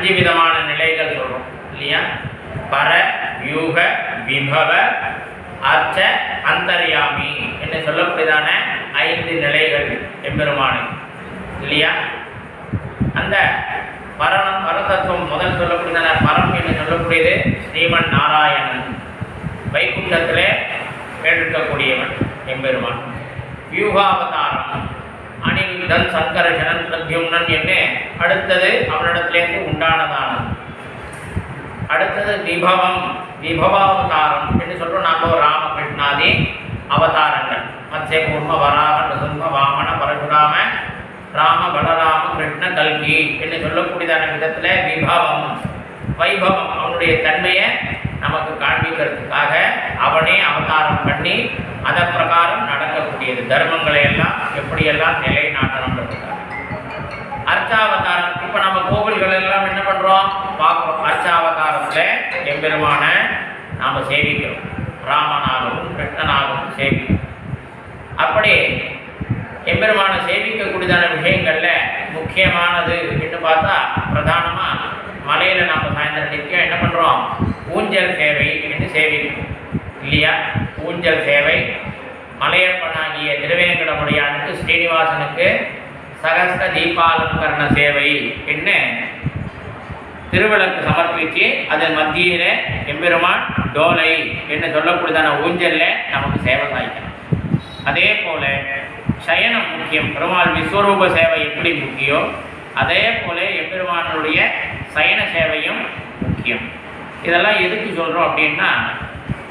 அஞ்சு விதமான நிலைகள் சொல்கிறோம் இல்லையா? பர வியூக விபவ அர்த்த அந்தர்யாமி என்று சொல்லக்கூடியதான ஐந்து நிலைகள் எம்பெருமானு இல்லையா? அந்த பரணம் பரதத்துவம் முதல் சொல்லக்கூடியதான பரம் என்று சொல்லக்கூடியது ஸ்ரீமன் நாராயணன். வைகுண்டத்திலே கேட்டிருக்கக்கூடியவன் எம்பெருமான். வியூகாவதாரம். அனிருத்தன் சங்கரசனன் பிரத்யும்னன் என்று அடுத்தது அவனிடத்திலேருந்து உண்டானதான அடுத்தது விபவம் விபவாவதாரம் என்று சொல்றோம் ராம ராமகிருஷ்ணாதி அவதாரங்கள். மத்திய கூர்ம வராக நுசும்ம வாமன பரசுராம ராம பலராம கிருஷ்ண கல்கி என்று சொல்லக்கூடியதான விதத்துல விபவம் வைபவம். அவனுடைய தன்மையை நமக்கு காண்பிக்கிறதுக்காக அவனே அவதாரம் பண்ணி அதன் பிரகாரம் நடக்கக்கூடியது. தர்மங்களை எல்லாம் எப்படியெல்லாம் நிலைநாட்டணுன்றதுக்காக. அர்ச்சாவதாரம் இப்போ நம்ம கோவில்கள் எல்லாம் என்ன பண்ணுறோம் பார்க்குறோம். அர்ச்சாவதாரத்தில் எம்பெருமான நாம் சேவிக்கிறோம். ராமனாகவும் கிருஷ்ணனாகவும் சேவிக்கிறோம். அப்படி எம்பெருமான சேவிக்கக்கூடியதான விஷயங்களில் முக்கியமானது என்று பார்த்தா பிரதானமாக மலையில் நம்ம சாயந்தரம் நிற்க என்ன பண்ணுறோம் ஊஞ்சல் சேவை என்று சேவிக்கும். இல்லையா? ஊஞ்சல் சேவை. மலையப்பனாகிய திருவேங்கடமுடையானுக்கு ஸ்ரீனிவாசனுக்கு சகஸ்த தீபாலங்கரண சேவை. என்ன? திருவிளக்கு சமர்ப்பித்து அதன் மத்தியில் எம்பெருமான் டோலை என்று சொல்லக்கூடியதான ஊஞ்சலில் நமக்கு சேவை சாய்க்கணும் அதே போல் சயனம் முக்கியம். பெருமாள் விஸ்வரூப சேவை எப்படி முக்கியம் அதே போல எம்பெருமானுடைய சயன சேவையும் முக்கியம். இதெல்லாம் எதுக்கு சொல்கிறோம் அப்படின்னா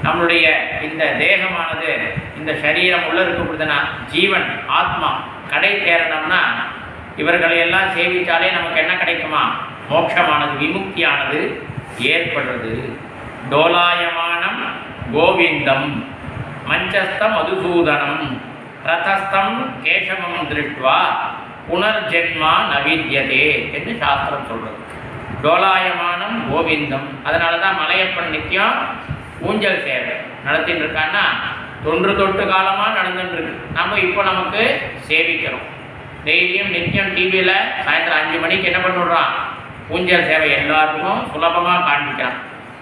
நம்மளுடைய இந்த தேகமானது இந்த சரீரம் உள்ள இருக்கப்படுதுன்னா ஜீவன் ஆத்மா கடை தேரணும்னா இவர்களையெல்லாம் சேவித்தாலே நமக்கு என்ன கிடைக்குமா? மோட்சமானது விமுக்தியானது ஏற்படுறது. டோலாயமானம் கோவிந்தம் மஞ்சஸ்தம் மதுசூதனம் ரதஸ்தம் கேசவம் திருஷ்டுவா புனர்ஜென்மா நவித்யதே என்று சாஸ்திரம் சொல்கிறது டோலாயமானம் கோவிந்தம். அதனால தான் மலையப்பன் நித்தியம் ஊஞ்சல் சேவை நடத்திட்டு இருக்கான்னா தொன்று தொட்டு காலமாக நடந்துட்டு இருக்கு நம்ம இப்போ நமக்கு சேவிக்கிறோம். டெய்லியும் நித்தியம் டிவியில் சாயந்தரம் அஞ்சு மணிக்கு என்ன பண்ணிவிடுறான்? ஊஞ்சல் சேவை எல்லாருக்கும் சுலபமாக காண்பிக்கிறான்.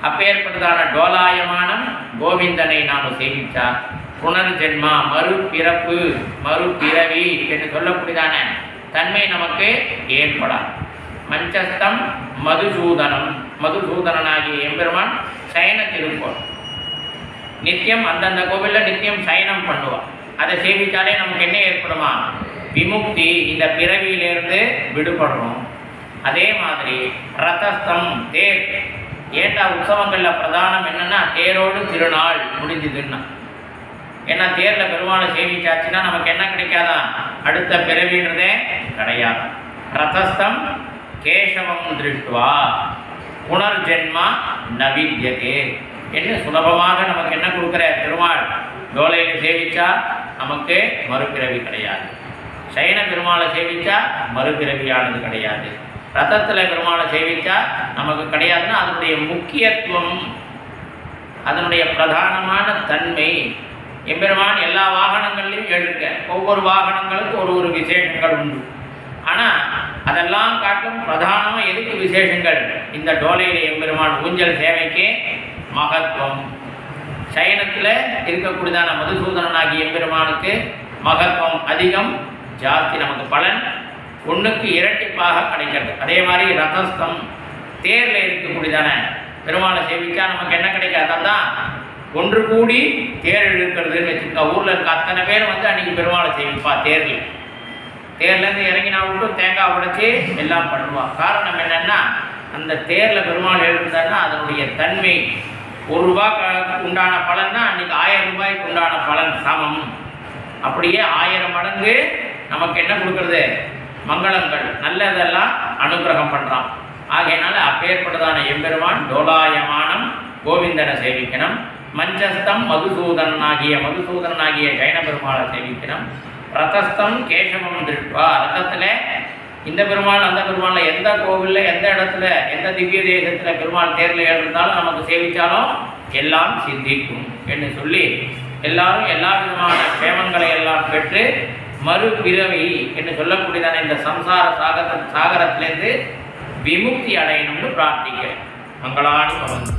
அப்பேற்பட்டதான டோலாயமானம் கோவிந்தனை நாம் சேவிச்சா புனர்ஜென்மா மறுபிறப்பு மறுபிறவி என்று சொல்லக்கூடியதான தன்மை நமக்கு ஏற்படாது. மஞ்சஸ்தம் மதுசூதனம். மதுசூதனனாகிய எம்பெருமான் சயன திருப்போம் நித்தியம் அந்தந்த கோவிலில் நித்தியம் சயனம் பண்ணுவான் அதை சேவித்தாலே நமக்கு என்ன ஏற்படுமா? விமுக்தி. இந்த பிறவியிலிருந்து விடுபடுறோம் அதே மாதிரி ரதஸ்தம் தேர். ஏண்டா உற்சவங்களில் பிரதானம் என்னென்னா தேரோடு திருநாள் முடிஞ்சுதுன்னா. ஏன்னா தேரில் பெருமாளை சேவிச்சாச்சுன்னா நமக்கு என்ன கிடைக்காதா? அடுத்த பிறவின்றதே கிடையாது. ரதஸ்தம் கேசவம் திருஷ்டுவா. புனர்ஜென்மா நவித்யதே. என்று சுலபமாக நமக்கு என்ன கொடுக்குற பெருமாள்? டோலையில் சேவிச்சா நமக்கு மறுபிறவி கிடையாது. சைன பெருமாளை சேவிச்சா மறுபிறவியானது கிடையாது. ரத்தத்தில் பெருமாளை சேவிச்சா நமக்கு கிடையாதுன்னா அதனுடைய முக்கியத்துவம் அதனுடைய பிரதானமான தன்மை. எம்பெருமான் எல்லா வாகனங்கள்லையும் எழுக்க ஒவ்வொரு வாகனங்களுக்கு ஒரு ஒரு விசேஷங்கள் உண்டு. ஆனால் அதெல்லாம் காட்டும் பிரதானமாக எதுக்கு விசேஷங்கள்? இந்த டோலையில் எம்பெருமான் ஊஞ்சல் சேவைக்கு மகத்துவம். சயனத்தில் இருக்கக்கூடியதான மதுசூதனனாகிய எம்பெருமானுக்கு மகத்துவம் அதிகம் ஜாஸ்தி நமக்கு பலன். ஒன்றுக்கு இரட்டிப்பாக கிடைக்கிறது. அதே மாதிரி ரதஸ்தம் தேரில் இருக்கக்கூடியதான பெருமாளை சேவிச்சா நமக்கு என்ன கிடைக்காது? அதான் ஒன்று கூடி தேர் இழுக்கிறதுன்னு வச்சுருக்கா ஊரில் இருக்க அத்தனை பேர் வந்து அன்னைக்கு பெருமாளை சேவிப்பா தேரில். தேர்லேருந்து இறங்கினா விட்டு தேங்காய் உடைச்சி எல்லாம் பண்ணுவான் காரணம் என்னென்னா அந்த தேரில் பெருமாள் எழுந்தாருன்னா அதனுடைய தன்மை ஒரு ரூபா க- உண்டான பலன்னா அன்றைக்கி ஆயிரம் ரூபாய்க்கு உண்டான பலன் சமம். அப்படியே ஆயிரம் மடங்கு நமக்கு என்ன கொடுக்கறது? மங்களங்கள். நல்லதெல்லாம் அனுகிரகம் பண்ணுறான் ஆகையினால அப்பேற்பட்டதான எம்பெருமான் டோலாயமானம் கோவிந்தனை சேவிக்கணும். மஞ்சஸ்தம் மதுசூதனனாகிய மதுசூதனனாகிய ஜெயன பெருமாளை சேவிக்கணும். ரதஸ்தம் கேசவம் திருஷ்டுவா ரதத்தில் இந்த பெருமாள் அந்த பெருமாள் எந்த கோவிலில் எந்த இடத்துல எந்த திவ்ய தேசத்தில் பெருமாள் தேரில் எழுந்தாலும் நமக்கு சேவித்தாலும் எல்லாம் சிந்திக்கும் என்று சொல்லி எல்லாரும் எல்லா விதமான க்ஷேமங்களை எல்லாம் பெற்று மறுபிறவி என்று சொல்லக்கூடியதான இந்த சம்சார சாகர சாகரத்திலேருந்து விமுக்தி அடையணும்னு பிரார்த்திக்கிறேன். மங்களாணி பவன்